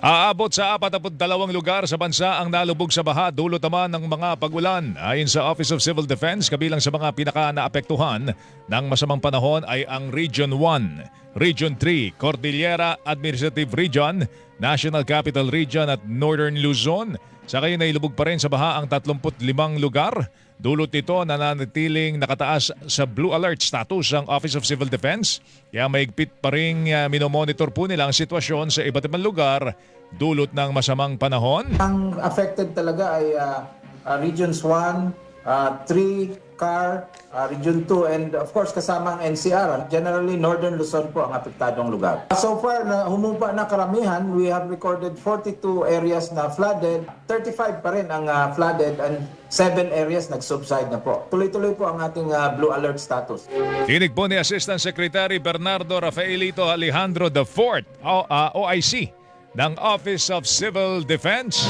Aabot sa 42 lugar sa bansa ang nalubog sa baha dulot naman ng mga pagulan. Ayon sa Office of Civil Defense, kabilang sa mga pinaka naapektuhan ng masamang panahon ay ang Region 1, Region 3, Cordillera Administrative Region, National Capital Region at Northern Luzon. Sa kayo nailubog pa rin sa baha ang 35 lugar. Dulot nito na nanatiling nakataas sa blue alert status ang Office of Civil Defense. Kaya maigpit pa rin uh, minomonitor po nila ang sitwasyon sa iba't ibang lugar dulot ng masamang panahon. Ang affected talaga ay ah, ah, Regions 1, ah, 3, CAR, ah, Region 2, and of course kasama ang NCR. Generally, Northern Luzon po ang apektadong lugar. So far, na humupa na karamihan. We have recorded 42 areas na flooded. 35 pa rin ang ah, flooded and 7 areas nag-subside na po. Tuloy-tuloy po ang ating ah, blue alert status. Tinig po ni Assistant Secretary Bernardo Rafaelito Alejandro IV, o, ah, OIC, ng Office of Civil Defense.